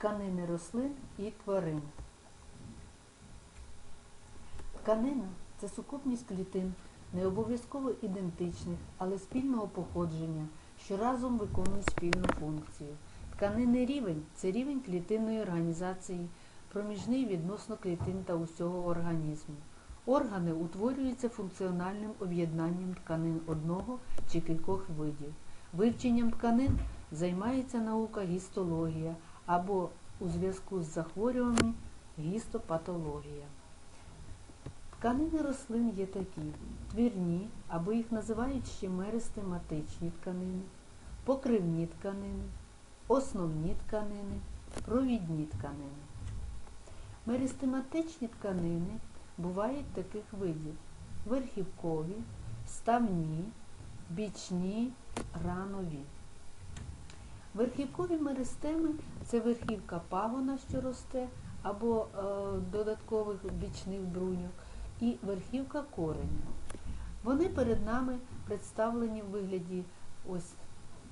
тканини рослин і тварин. Тканина це сукупність клітин, не обов'язково ідентичних, але спільного походження, що разом виконують спільну функцію. Тканинний рівень це рівень клітинної організації, проміжний відносно клітин та усього організму. Органи утворюються функціональним об'єднанням тканин одного чи кількох видів. Вивченням тканин займається наука гістологія або у зв'язку з захворюванням гістопатологія. Тканини рослин є такі твірні, або їх називають ще меристематичні тканини, покривні тканини, основні тканини, провідні тканини. Меристематичні тканини бувають таких видів верхівкові, ставні, бічні, ранові. Верхівкові меристеми це верхівка пагона, що росте, або е, додаткових бічних бруньок, і верхівка кореня. Вони перед нами представлені в вигляді ось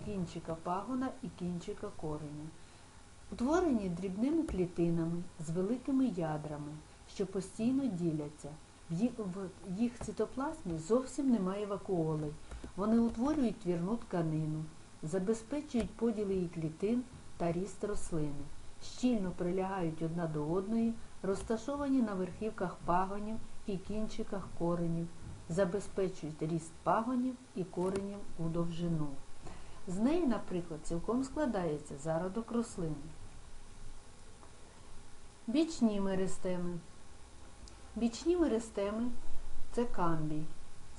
кінчика пагона і кінчика кореня. Утворені дрібними клітинами з великими ядрами, що постійно діляться. В їх, цитоплазмі зовсім немає вакуолей. Вони утворюють твірну тканину, забезпечують поділ її клітин та ріст рослини, щільно прилягають одна до одної, розташовані на верхівках пагонів і кінчиках коренів, забезпечують ріст пагонів і коренів у довжину. З неї, наприклад, цілком складається зародок рослини. Бічні меристеми. Бічні меристеми це камбій.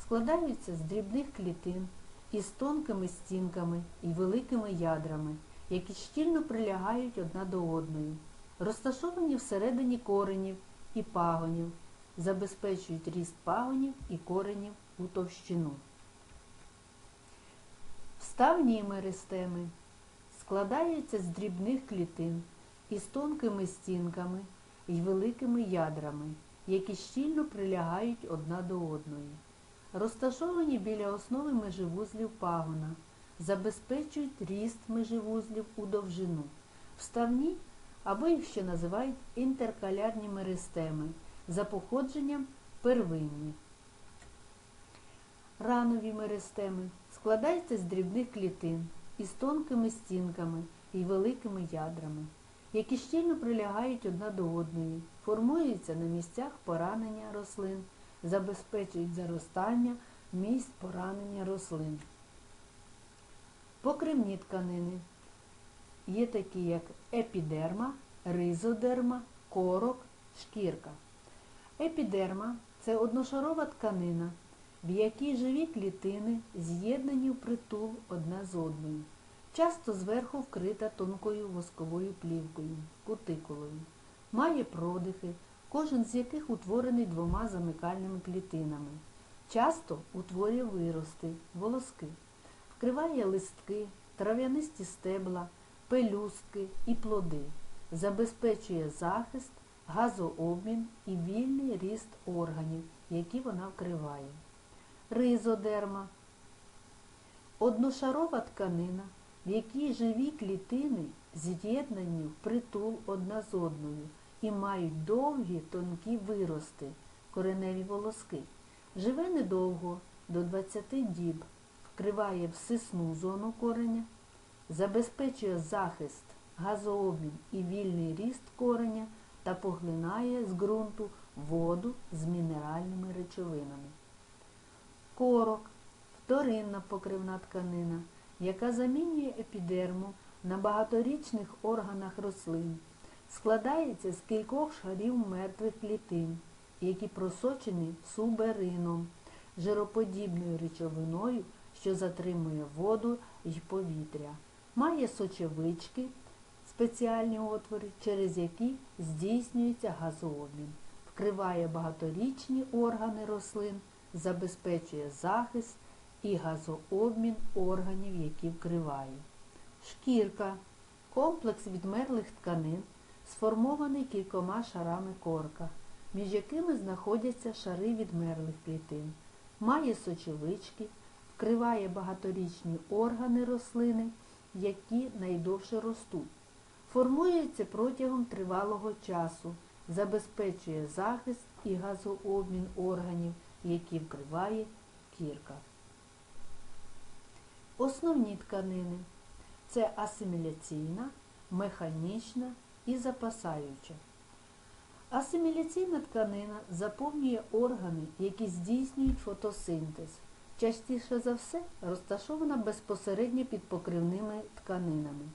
Складаються з дрібних клітин із тонкими стінками і великими ядрами, які щільно прилягають одна до одної, розташовані всередині коренів і пагонів, забезпечують ріст пагонів і коренів у товщину. Вставні меристеми складаються з дрібних клітин із тонкими стінками і великими ядрами, які щільно прилягають одна до одної. Розташовані біля основи меживузлів пагона, забезпечують ріст меживузлів у довжину. Вставні або їх ще називають інтеркалярні меристеми за походженням первинні. Ранові меристеми складаються з дрібних клітин із тонкими стінками і великими ядрами, які щільно прилягають одна до одної, формуються на місцях поранення рослин, забезпечують заростання місць поранення рослин. Покривні тканини є такі, як епідерма, ризодерма, корок, шкірка. Епідерма це одношарова тканина, в якій живі клітини з'єднані в притул одна з одною, часто зверху вкрита тонкою восковою плівкою, кутикулою. Має продихи, кожен з яких утворений двома замикальними клітинами. Часто утворює вирости, волоски, вкриває листки, трав'янисті стебла, пелюстки і плоди, забезпечує захист, газообмін і вільний ріст органів, які вона вкриває. Ризодерма одношарова тканина, в якій живі клітини з'єднані в притул одна з одною і мають довгі тонкі вирости, кореневі волоски. Живе недовго, до 20 діб, вкриває всисну зону кореня, забезпечує захист, газообмін і вільний ріст кореня та поглинає з ґрунту воду з мінеральними речовинами. Корок вторинна покривна тканина, яка замінює епідерму на багаторічних органах рослин, складається з кількох шарів мертвих клітин, які просочені суберином, жироподібною речовиною, що затримує воду й повітря, має сочевички, спеціальні отвори, через які здійснюється газообмін, вкриває багаторічні органи рослин, забезпечує захист і газообмін органів, які вкриває. Шкірка. Комплекс відмерлих тканин, сформований кількома шарами корка, між якими знаходяться шари відмерлих клітин, має сочовички, вкриває багаторічні органи рослини, які найдовше ростуть. формується протягом тривалого часу, забезпечує захист і газообмін органів, які вкриває кірка. Основні тканини це асиміляційна, механічна і запасаюча. Асиміляційна тканина заповнює органи, які здійснюють фотосинтез. Частіше за все розташована безпосередньо під покривними тканинами.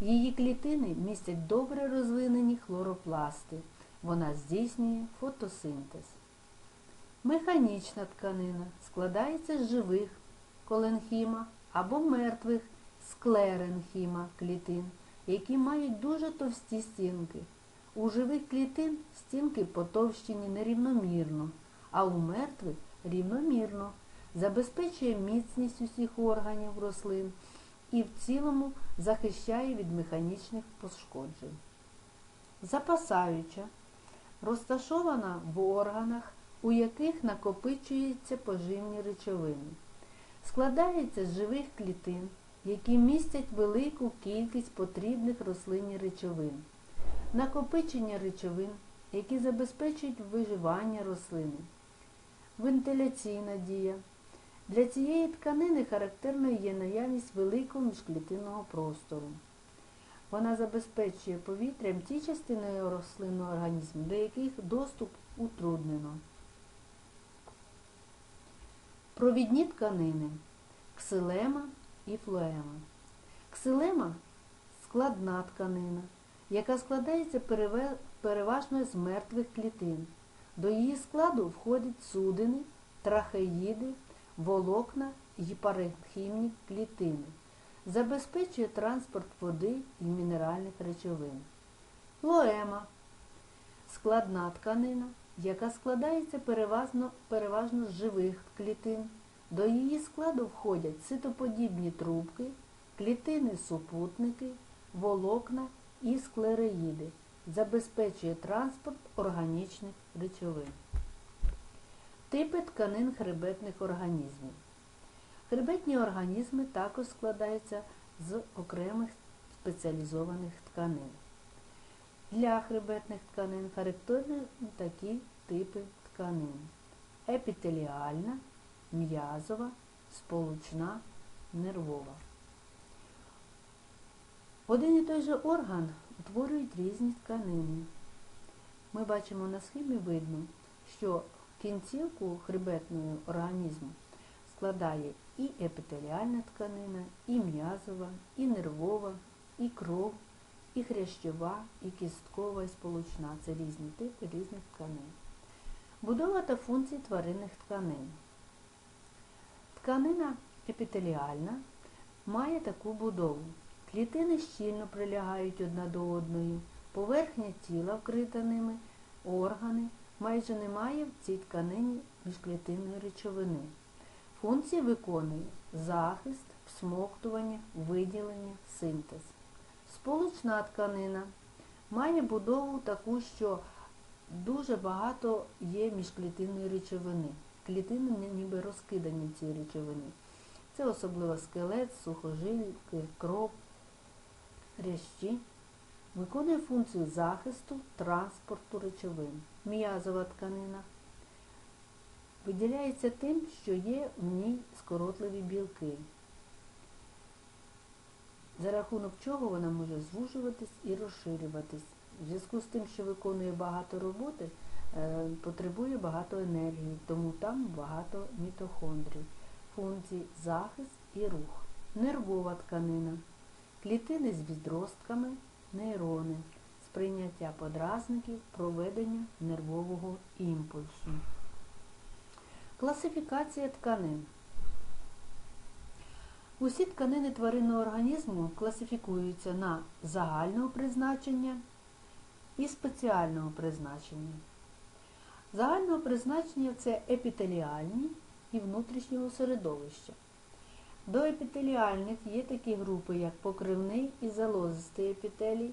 Її клітини містять добре розвинені хлоропласти. Вона здійснює фотосинтез. Механічна тканина складається з живих коленхіма або мертвих склеренхіма клітин, які мають дуже товсті стінки. У живих клітин стінки потовщені нерівномірно, а у мертвих рівномірно, забезпечує міцність усіх органів рослин і в цілому захищає від механічних пошкоджень. Запасаюча, розташована в органах, у яких накопичуються поживні речовини. Складається з живих клітин, які містять велику кількість потрібних рослинні речовин, накопичення речовин, які забезпечують виживання рослини, вентиляційна дія. Для цієї тканини характерною є наявність великого міжклітинного простору. Вона забезпечує повітрям ті частини рослинного організму, до яких доступ утруднено. Провідні тканини ксилема і флоема. Ксилема складна тканина, яка складається переважно з мертвих клітин. До її складу входять судини, трахеїди, волокна і паренхімні клітини. Забезпечує транспорт води і мінеральних речовин. Флоема складна тканина, яка складається переважно, переважно з живих клітин. До її складу входять ситоподібні трубки, клітини-супутники, волокна і склероїди. Забезпечує транспорт органічних речовин. Типи тканин хребетних організмів. Хребетні організми також складаються з окремих спеціалізованих тканин. Для хребетних тканин характерні такі типи тканин. Епітеліальна, м'язова, сполучна, нервова. Один і той же орган утворюють різні тканини. Ми бачимо на схемі видно, що кінцівку хребетного організму складає і епітеліальна тканина, і м'язова, і нервова, і кров, і хрящова, і кісткова, і сполучна. Це різні типи різних тканин. Будова та функції тваринних тканин. Тканина епітеліальна має таку будову. Клітини щільно прилягають одна до одної, поверхня тіла вкрита ними, органи, майже немає в цій тканині міжклітинної речовини. Функції виконує захист, всмоктування, виділення, синтез. Сполучна тканина має будову таку, що дуже багато є міжклітинної речовини. Клітини ніби розкидані в цій речовині. Це особливо скелет, сухожилки, кров, хрящі. Виконує функцію захисту, транспорту речовин. М'язова тканина виділяється тим, що є в ній скоротливі білки, за рахунок чого вона може звужуватись і розширюватись. В зв'язку з тим, що виконує багато роботи, потребує багато енергії, тому там багато мітохондрій, функцій захист і рух. Нервова тканина, клітини з відростками, нейрони, сприйняття подразників, проведення нервового імпульсу. Класифікація тканин. Усі тканини тваринного організму класифікуються на загального призначення і спеціального призначення. Загального призначення це епітеліальні і внутрішнього середовища. До епітеліальних є такі групи, як покривний і залозистий епітелій.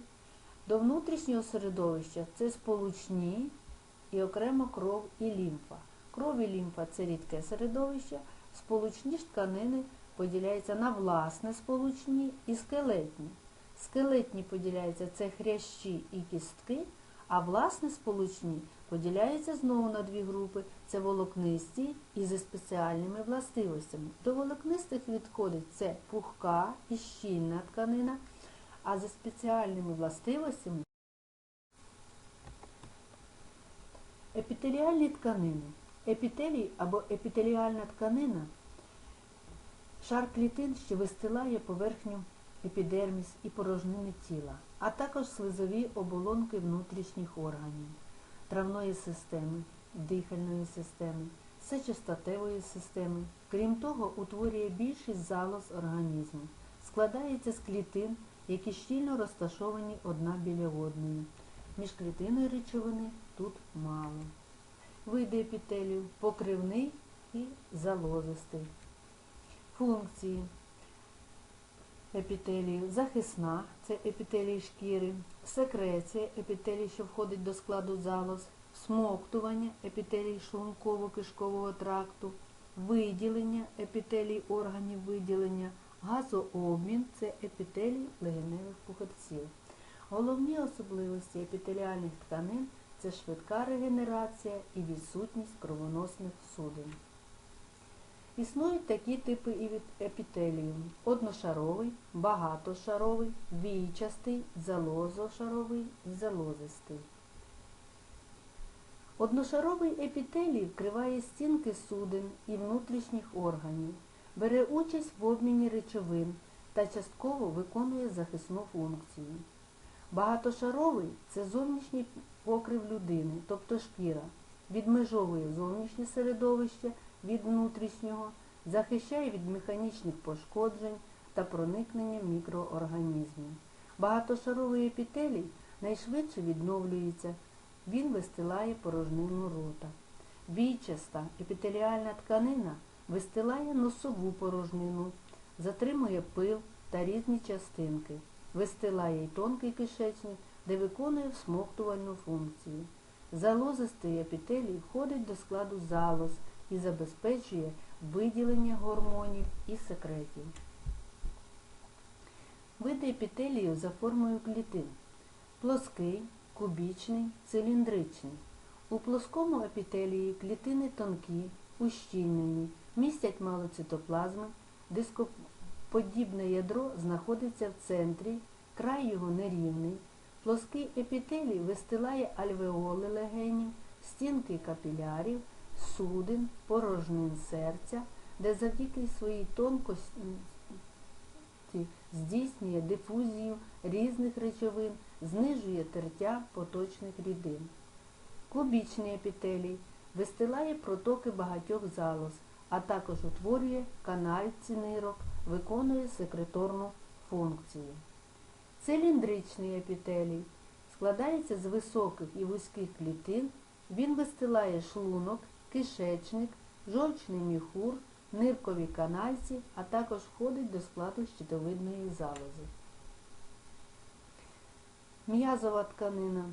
До внутрішнього середовища це сполучні і окремо кров і лімфа. Кров і лімфа це рідке середовище, сполучні ж тканини поділяються на власне сполучні і скелетні. Скелетні поділяються це хрящі і кістки, а власне сполучні поділяються знову на дві групи це волокнисті і зі спеціальними властивостями. До волокнистих відходить це пухка і щільна тканина, а за спеціальними властивостями епітеліальні тканини. Епітелій або епітеліальна тканина шар клітин, що вистилає поверхню епідерміс і порожнини тіла, а також слизові оболонки внутрішніх органів, травної системи, дихальної системи, сечостатевої системи. Крім того, утворює більшість залоз організму, складається з клітин, які щільно розташовані одна біля одної. Міжклітинної речовини тут мало. Види епітелію покривний і залозистий. Функції епітелію захисна, це епітелій шкіри, секреція, епітелій, що входить до складу залоз, смоктування, епітелій шлунково-кишкового тракту, виділення, епітелій органів виділення, газообмін це епітелій легеневих пухирців. Головні особливості епітеліальних тканин це швидка регенерація і відсутність кровоносних судин. Існують такі типи епітелію – одношаровий, багатошаровий, війчастий, залозошаровий і залозистий. Одношаровий епітелій вкриває стінки судин і внутрішніх органів, бере участь в обміні речовин та частково виконує захисну функцію. Багатошаровий це зовнішній покрив людини, тобто шкіра, відмежовує зовнішнє середовище від внутрішнього, захищає від механічних пошкоджень та проникнення мікроорганізмів. Багатошаровий епітелій найшвидше відновлюється, він вистилає порожнину рота. Війчаста епітеліальна тканина вистилає носову порожнину, затримує пил та різні частинки, вистилає й тонкий кишечник, де виконує всмоктувальну функцію. Залозистий епітелій входить до складу залоз і забезпечує виділення гормонів і секретів. Види епітелію за формою клітин. Плоский, кубічний, циліндричний. У плоскому епітелії клітини тонкі, ущільнені, містять мало цитоплазми, дископодібне ядро знаходиться в центрі, край його нерівний. Плоский епітелій вистилає альвеоли легенів, стінки капілярів, судин, порожнин серця, де завдяки своїй тонкості здійснює дифузію різних речовин, знижує тертя поточних рідин. Кубічний епітелій вистилає протоки багатьох залоз, а також утворює канальці нирок, виконує секреторну функцію. Циліндричний епітелій складається з високих і вузьких клітин, він вистилає шлунок, кишечник, жовчний міхур, ниркові канальці, а також входить до складу щитовидної залози. М'язова тканина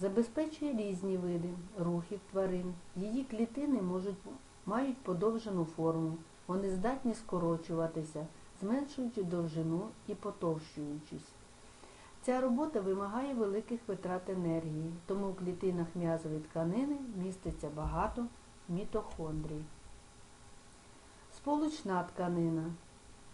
забезпечує різні види рухів тварин. Її клітини можуть, мають подовжену форму, вони здатні скорочуватися, зменшуючи довжину і потовщуючись. Ця робота вимагає великих витрат енергії, тому в клітинах м'язової тканини міститься багато мітохондрій. Сполучна тканина.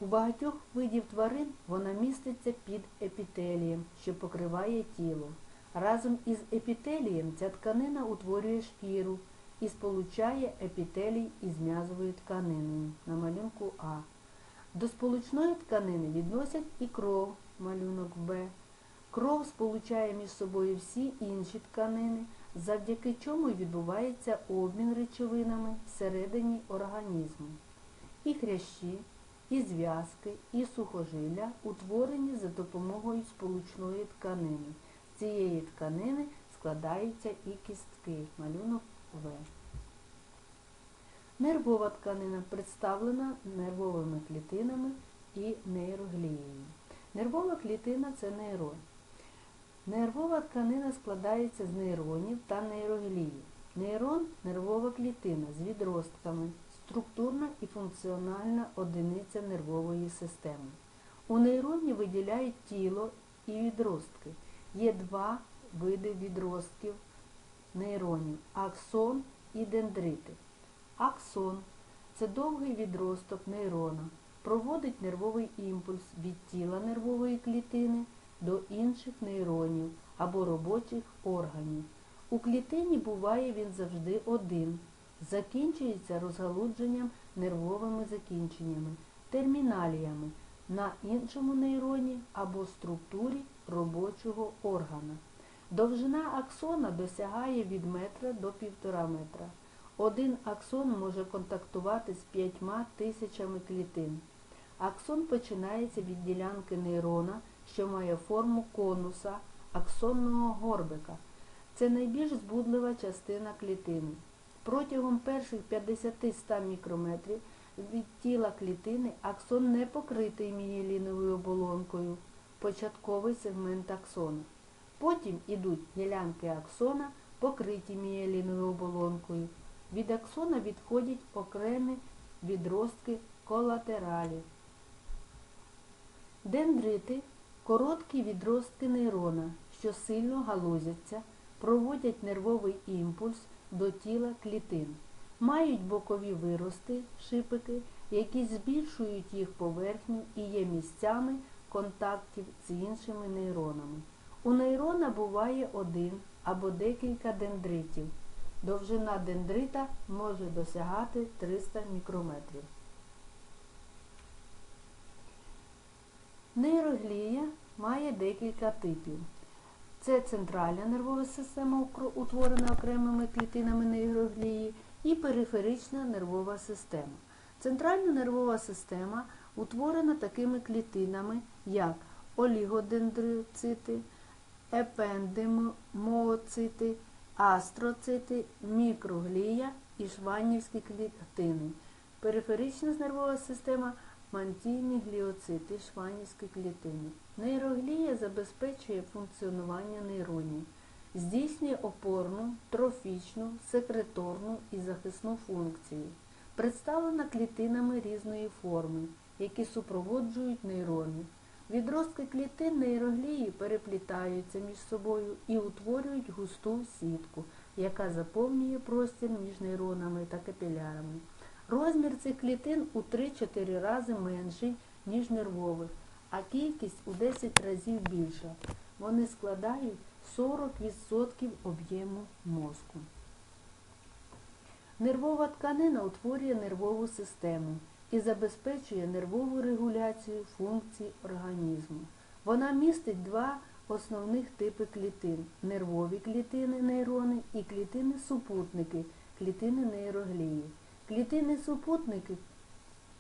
У багатьох видів тварин вона міститься під епітелієм, що покриває тіло. Разом із епітелієм ця тканина утворює шкіру і сполучає епітелій із м'язовою тканиною на малюнку А. До сполучної тканини відносять і кров, малюнок Б. Кров сполучає між собою всі інші тканини, завдяки чому відбувається обмін речовинами всередині організму. І хрящі, і зв'язки, і сухожилля утворені за допомогою сполучної тканини. З цієї тканини складаються і кістки, малюнок В. Нервова тканина представлена нервовими клітинами і нейроглією. Нервова клітина це нейрон. Нервова тканина складається з нейронів та нейроглії. Нейрон нервова клітина з відростками, структурна і функціональна одиниця нервової системи. У нейроні виділяють тіло і відростки. Є два види відростків нейронів аксон і дендрити. Аксон це довгий відросток нейрона, проводить нервовий імпульс від тіла нервової клітини до інших нейронів або робочих органів. У клітині буває він завжди один, закінчується розгалудженням нервовими закінченнями, терміналіями на іншому нейроні або структурі робочого органа. Довжина аксона досягає від метра до півтора метра. Один аксон може контактувати з п'ятьма тисячами клітин. Аксон починається від ділянки нейрона, що має форму конуса аксонного горбика. Це найбільш збудлива частина клітини. Протягом перших 50-100 мікрометрів від тіла клітини аксон не покритий мієліновою оболонкою, початковий сегмент аксона. Потім ідуть ділянки аксона, покриті мієліновою оболонкою. Від аксона відходять окремі відростки колатералів. Дендрити короткі відростки нейрона, що сильно галузяться, проводять нервовий імпульс до тіла клітин. Мають бокові вирости, шипики, які збільшують їх поверхню і є місцями контактів з іншими нейронами. У нейрона буває один або декілька дендритів. Довжина дендрита може досягати 300 мікрометрів. Нейроглія має декілька типів. Це центральна нервова система, утворена окремими клітинами нейроглії, і периферична нервова система. Центральна нервова система утворена такими клітинами, як олігодендроцити, епендимооцити, астроцити, мікроглія і шваннівські клітини. Периферична нервова система мантійні гліоцити, шванівські клітини. Нейроглія забезпечує функціонування нейронів, здійснює опорну, трофічну, секреторну і захисну функції. Представлена клітинами різної форми, які супроводжують нейрони. Відростки клітин нейроглії переплітаються між собою і утворюють густу сітку, яка заповнює простір між нейронами та капілярами. Розмір цих клітин у 3-4 рази менший, ніж нервових, а кількість у 10 разів більша. Вони складають 40% об'єму мозку. Нервова тканина утворює нервову систему і забезпечує нервову регуляцію функцій організму. Вона містить два основних типи клітин нервові клітини нейрони і клітини-супутники, клітини нейроглії. Клітини-супутники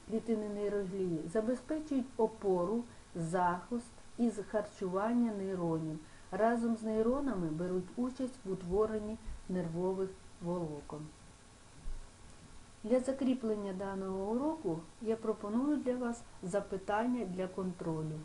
клітини нейроглії забезпечують опору, захист і харчування нейронів. Разом з нейронами беруть участь в утворенні нервових волокон. Для закріплення даного уроку я пропоную для вас запитання для контролю.